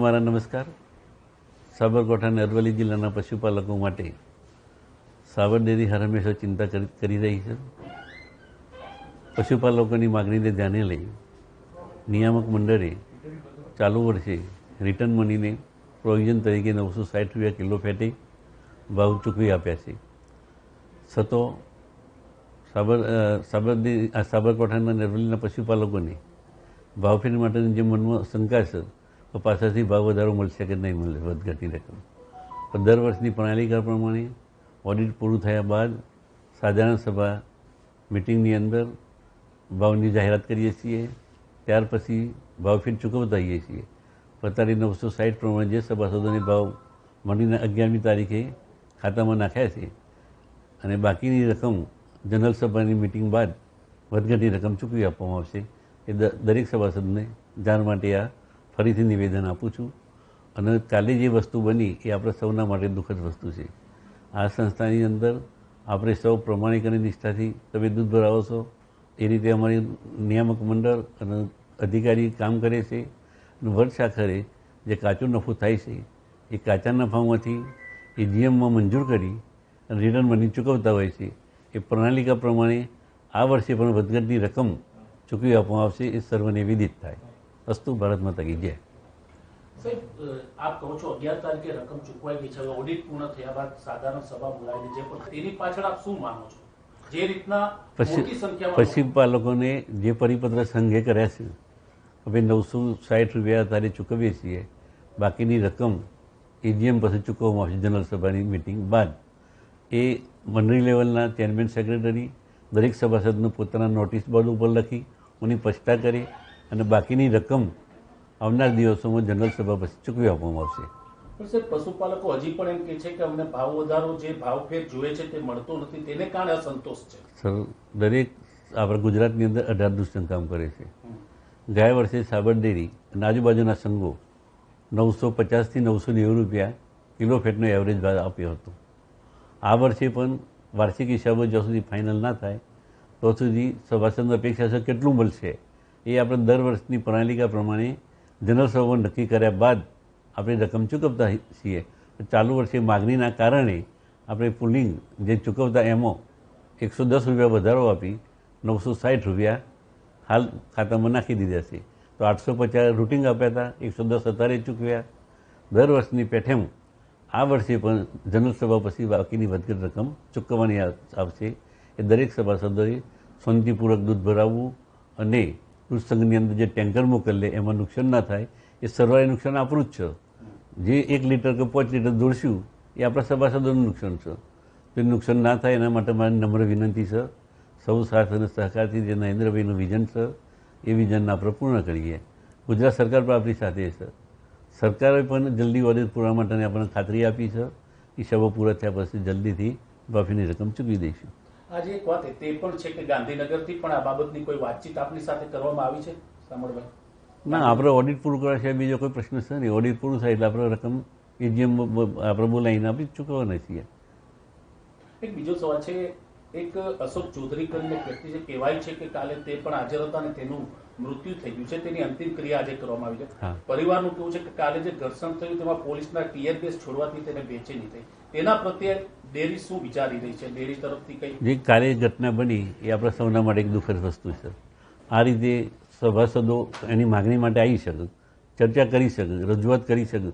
મારા નમસ્કાર. સાબરકાંઠાના અરવલ્લી જિલ્લાના પશુપાલકો માટે સાબર ડેરી હર હંમેશા ચિંતા કરી રહી છે. પશુપાલકોની માગણીને ધ્યાને લઈ નિયામક મંડળે ચાલુ વર્ષે રિટર્ન મનીને પ્રોવિઝન તરીકે નવસો સાઠ રૂપિયા કિલો ફેટે ભાવ ચૂકવી આપ્યા છે. છતો સાબર સાબર સાબરકાંઠાના અરવલ્લીના પશુપાલકોને ભાવફેર માટેની જે મનમાં શંકા છે તો પાછળથી ભાવ વધારો મળશે કે નહીં મળે વધઘટની રકમ. પણ દર વર્ષની પ્રણાલિકા પ્રમાણે ઓડિટ પૂરું થયા બાદ સાધારણ સભા મિટિંગની અંદર ભાવની જાહેરાત કરીએ છીએ. ત્યાર પછી ભાવફેર ચૂકવતા આવીએ છીએ. અત્યારે નવસો સાઠ પ્રમાણે જે સભાસદોને ભાવ મંડીના અગિયારમી તારીખે ખાતામાં નાખ્યા છે અને બાકીની રકમ જનરલ સભાની મિટિંગ બાદ વધઘટની રકમ ચૂકવી આપવામાં આવશે. એ દરેક સભાસદને જાણ માટે આ ફરીથી નિવેદન આપું છું. અને કાલે જે વસ્તુ બની એ આપણે સૌના માટે દુઃખદ વસ્તુ છે. આ સંસ્થાની અંદર આપણે સૌ પ્રમાણિક અને નિષ્ઠાથી તમે દૂધ ભરાવો છો. એ રીતે અમારી નિયામક મંડળ અને અધિકારી કામ કરે છે. અને વર્ષ આખરે જે કાચો નફો થાય છે, એ કાચા નફામાંથી એ જીએમમાં મંજૂર કરી અને રિટર્ન મની ચૂકવતા હોય છે. એ પ્રણાલિકા પ્રમાણે આ વર્ષે પણ વધઘટની રકમ ચૂકવી આપવામાં આવશે. એ સર્વને વિદિત થાય. અસ્તુ ભારતમાં તકી જાય આપ કહો છો અગિયાર તારીખે રકમ ચૂકવાઈ ગઈ છે હવે ઓડિટ પૂર્ણ થયા બાદ સાધારણ સભા બોલાવેલી છે પણ તેની પાછળ આપ શું માનો છો? જે રીતના મોટી પરિપત્ર સંઘે કર્યા છે હવે નવસો સાઠ રૂપિયા તારે ચૂકવીએ છીએ બાકીની રકમ એજીએમ પાસે ચૂકવવામાં આવશે જનરલ સભાની મિટિંગ બાદ. એ મંડળી લેવલના ચેરમેન સેક્રેટરી દરેક સભાસદનું પોતાના નોટિસ બોર્ડ ઉપર લખી એની પછતા કરે અને બાકીની રકમ આવનાર દિવસોમાં જનરલ સભા પછી ચૂકવી આપવામાં આવશે. પશુપાલકો હજી પણ એમ કે છે કે અમને ભાવ વધારો જે ભાવફેર જોઈએ છે તે મળતો નથી તેને કારણે અસંતોષ છે. સર દરેક આપણા ગુજરાતની અંદર અઢાર દુષ્ટંગ કામ કરે છે. ગયા વર્ષે સાબર ડેરી અને આજુબાજુના સંઘો નવસો પચાસથી નવસો નેવું રૂપિયા કિલો ફેટનો એવરેજ ભાવ આપ્યો હતો. આ વર્ષે પણ વાર્ષિક હિસાબો જ્યાં સુધી ફાઇનલ ના થાય તો સુધી સભાસદ અપેક્ષા છે કેટલું મળશે? એ આપણે દર વર્ષની પ્રણાલિકા પ્રમાણે જનરલ નક્કી કર્યા બાદ આપણે રકમ ચૂકવતા છીએ. ચાલુ વર્ષે માગણીના કારણે આપણે પુલિંગ જે ચૂકવતા એમો એકસો દસ રૂપિયા વધારો આપી, નવસો સાઠ રૂપિયા હાલ ખાતામાં નાખી દીધા છે. તો આઠસો પચાસ રૂટિંગ આપ્યા હતા, એકસો દસ અત્યારે ચૂકવ્યા. દર વર્ષની પેઠેમ આ વર્ષે પણ જનરલ પછી બાકીની વધઘટ રકમ ચૂકવવાની આવશે. એ દરેક સભાસદોએ શાંતિપૂર્વક દૂધ ભરાવવું અને સંઘની અંદર જે ટેન્કર મોકલે એમાં નુકસાન ના થાય, એ સરવાળે નુકસાન આપણું જ છે. જે એક લીટર કે પાંચ લીટર દોડશું, એ આપણા સભાસદોનું નુકસાન છે. તો નુકસાન ના થાય, એના માટે મારી નમ્ર વિનંતી છે. સૌ સાથ અને સહકારથી જે નરેન્દ્રભાઈનું વિઝન છે, એ વિઝનને આપણે પૂર્ણ કરીએ. ગુજરાત સરકાર પણ આપણી સાથે છે. સરકારે પણ જલ્દી ઓડિટ પૂરા માટેની આપણને ખાતરી આપી છે. એ શબો પૂરા થયા પછી જલ્દીથી માફીની રકમ ચૂકવી દઈશું. આજે એક વાત તે પણ છે કે ગાંધીનગરથી પણ આ બાબતની કોઈ વાતચીત આપની સાથે કરવામાં આવી છે? સાંભળભાઈ ના આપણે ઓડિટ પૂરું કરવા છે બીજો કોઈ પ્રશ્ન છે નહીં. ઓડિટ પૂરું થાય એટલે આપણે રકમ એજીએમ આપણે બોલાવીને આપી ચૂકવવાના છીએ. એક બીજો સવાલ છે એક અશોક ચૌધરી કરીને વ્યક્તિ છે કહેવાય છે કે કાલે તે પણ હાજર હતા અને તેનું મૃત્યુ થઈ ગયું છે તેની અંતિમ ક્રિયા આજે કરવામાં આવી છે. પરિવારનું કેવું છે કે કાલે જે ઘર્ષણ થયું તેમાં પોલીસના ટીયર ગેસ છોડવાથી તેને બેચેની થઈ. તેના પ્રત્યે ડેરી શું વિચારી રહી છે? ડેરી તરફથી કઈ જે કાલે ઘટના બની એ આપણા સૌના માટે એક દુઃખદ વસ્તુ છે. આ રીતે સભાસદો એની માગણી માટે આવી શકે ચર્ચા કરી શકે રજૂઆત કરી શકે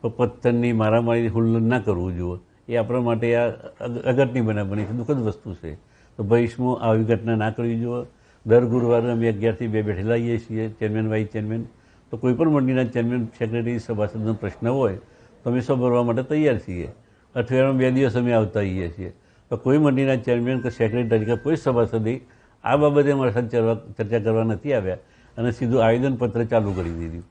પણ પથ્થરની મારામારી હુલ્લન ના કરવું જોઈએ એ આપણા માટે આ અગ- અગત્યની બનાવ બની છે, દુઃખદ વસ્તુ છે. તો ભવિષ્યમાં આવી ઘટના ના કરવી જોઈએ દર ગુરુવારે અમે અગિયારથી બે બેઠેલા આવીએ છીએ, ચેરમેન, વાઇસ ચેરમેન. તો કોઈપણ મંડળીના ચેરમેન, સેક્રેટરી, સભાસદનો પ્રશ્ન હોય, તો અમે સૌ ભરવા માટે તૈયાર છીએ. અઠવાડિયામાં બે દિવસ અમે આવતા હોઈએ છીએ. તો કોઈ મંડળીના ચેરમેન કે સેક્રેટરી કે કોઈ સભાસદે આ બાબતે અમારા સાથે ચર્ચા કરવા નથી આવ્યા અને સીધું આવેદનપત્ર ચાલુ કરી દીધું.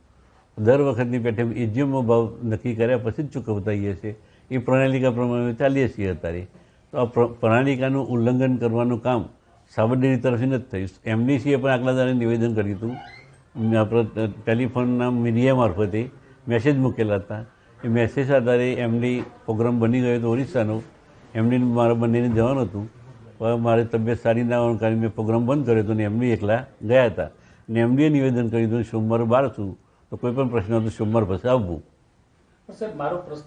દર વખતની પેઠે એજીએમનો ભાવ નક્કી કર્યા પછી જ ચૂકવતા હોઈએ છીએ. એ પ્રણાલિકા પ્રમાણે ચાલીએ છીએ અત્યારે. તો આ પ્ર- પ્રણાલિકાનું ઉલ્લંઘન કરવાનું કામ સાબરડેરી તરફથી નથી થયું. એમડીસીએ પણ આગલા દાડે નિવેદન કર્યું હતું. આપણે ટેલિફોનના મીડિયા મારફતે મેસેજ મૂકેલા હતા. એ મેસેજ આધારે એમડી પ્રોગ્રામ બની ગયો હતો ઓરિસ્સાનો. એમડી મારા બંનેને જવાનું હતું. પણ મારી તબિયત સારી ના હોવાને કારણે મેં પ્રોગ્રામ બંધ કર્યો હતો ને એમડી એકલા ગયા હતા. ને એમડીએ નિવેદન કર્યું હતું સોમવારે બાર છું. તો કોઈ પણ પ્રશ્ન હતો સોમવાર પછી આવવું.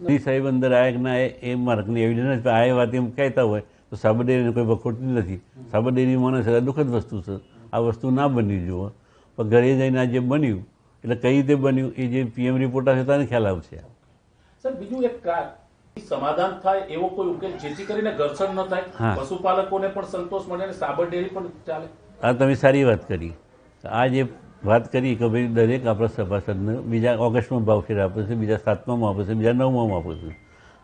ડી સાહેબ અંદર કે ના એ- માર્કની એવિડન્સ આ વાત એમ કહેતા હોય તો સાબરડેરીને કોઈ વખોટતી નથી. સાબરડેરી માણસ દુઃખદ વસ્તુ છે. આ વસ્તુ ના બની જુઓ. પણ ઘરે જઈને આ જે બન્યું એટલે કઈ રીતે બન્યું એ જે પીએમ રિપોર્ટ આવશે તને ખ્યાલ આવશે. સાહેબ બીજું એક સમાધાન થાય એવો કોઈ ઉકેલ જેથી કરીને ઘર્ષણ ન થાય. પશુપાલકોને પણ સંતોષ મળે અને સાબર ડેરી પણ ચાલે. આ તમે સારી વાત કરી. આ જે વાત કરી કે ભાઈ દરેક આપણા સભાસદને બીજા ઓગસ્ટમાં ભાવફેર આપે છે બીજા સાતમામાં આપે છે બીજા નવમાં આપે છે.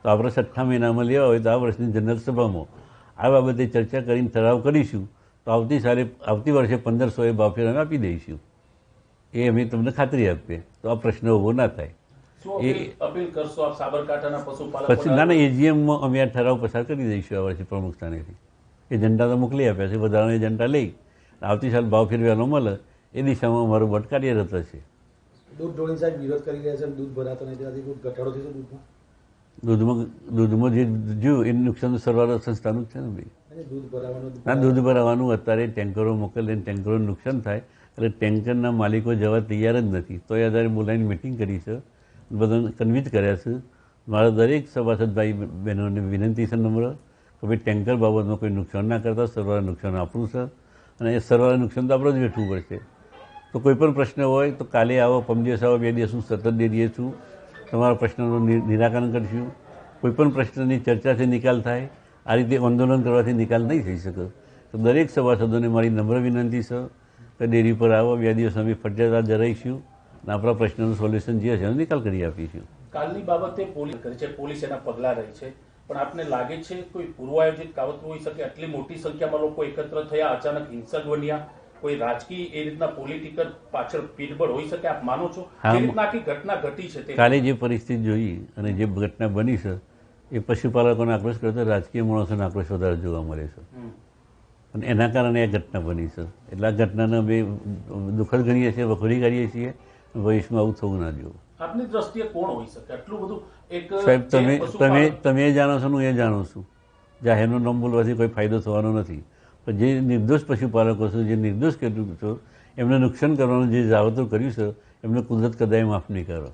તો આપણે છઠ્ઠા મહિનામાં લેવા હોય તો આ વર્ષની જનરલ સભામાં આ બાબતે ચર્ચા કરીને ઠરાવ કરીશું. તો આવતી સારી આવતી વર્ષે પંદરસો એ ભાવફેર અમે આપી દઈશું. એ અમે તમને ખાતરી આપીએ. તો આ પ્રશ્ન ઊભો ના થાય. પછી ના ના એજીએમમાં અમે આ ઠરાવ પસાર કરી દઈશું આ વર્ષે પ્રમુખ સ્થાનેથી. એજન્ડા તો મોકલી આપ્યા છે વધારાનો એજન્ડા લઈ. આવતી સાલ ભાવ ફેરવાનો મળે એ દિશામાં અમારું બટ કાર્યરત હશે દૂધ ડોળી સાહેબ વિરોધ કરી રહ્યા છે દૂધ ભરાતો નથી તેનાથી કોઈ ઘટાડો થશે દૂધમાં? દૂધમાં દૂધમાં જે જોયું એનું નુકસાન સરવાળા સંસ્થાનું જ છે ને ભાઈ. અને દૂધ ભરાવાનું ના દૂધ ભરાવાનું અત્યારે ટેન્કરો મોકલે ટેન્કરોનું નુકસાન થાય એટલે ટેન્કરના માલિકો જવા તૈયાર જ નથી. તો એ આધારે બોલાવીને મિટિંગ કરી છે બધાને કન્વિન્સ કર્યા છે. મારા દરેક સભાસદ ભાઈ બહેનોને વિનંતી છે નમ્ર કે ભાઈ ટેન્કર બાબતમાં કોઈ નુકસાન ના કરતા, સરવાળે નુકસાન આપણું છે. અને એ સરવાળે નુકસાન તો આપણે જ વેઠવું પડશે. તો કોઈ પણ પ્રશ્ન હોય તો કાલે આવો પમ દિવસ આવો, બે દિવસ હું સતત દઈએ છું. તમારા પ્રશ્નનું નિરાકરણ કરીશું. કોઈ પણ પ્રશ્નની ચર્ચાથી નિકાલ થાય. આ રીતે આંદોલન કરવાથી નિકાલ નહીં થઈ શકે. તો દરેક સભાસદોને મારી નમ્ર વિનંતી છે કે ડેરી પર આવો, બે દિવસ અમે ફરજિયાત રહીશું. અને આપણા પ્રશ્નનું સોલ્યુશન જે છે નિકાલ કરી આપીશું કાલની બાબતે પોલીસ કરી છે પોલીસ એના પગલા રહી છે. પણ આપને લાગે છે કોઈ પૂર્વ આયોજિત કાવતરું હોઈ શકે? આટલી મોટી સંખ્યામાં લોકો એકત્ર થયા અચાનક હિંસક બન્યા. કોઈ રાજકીય એ રીતના પોલિટિકલ પાછળ પીઠબળ હોઈ શકે? આપ માનો છો. રીતના આખી ઘટના ઘટી છે તે? કાલે જે પરિસ્થિતિ જોઈ અને જે ઘટના બની છે એ પશુપાલકોનો આક્રોશ કરતા રાજકીય માણસોનો આક્રોશ વધારે જોવા મળે છે. અને એના કારણે આ ઘટના બની છે. એટલે આ ઘટનાને અમે દુઃખદ ગણીએ છીએ વખોડી કાઢીએ છીએ. ભવિષ્યમાં આવું થવું ના જોઈએ આપની દ્રષ્ટિએ કોણ હોઈ શકે? આટલું બધું એક સાહેબ તમે તમે તમે જાણો છો હું એ જાણું છું. જાહેરનું નામ બોલવાથી કોઈ ફાયદો થવાનો નથી. પણ જે નિર્દોષ પશુપાલકો છે જે નિર્દોષ ખેડૂતો છો એમને નુકસાન કરવાનું જે જાવતરું કર્યું છે એમને કુદરત કદાય માફ નહીં કરો.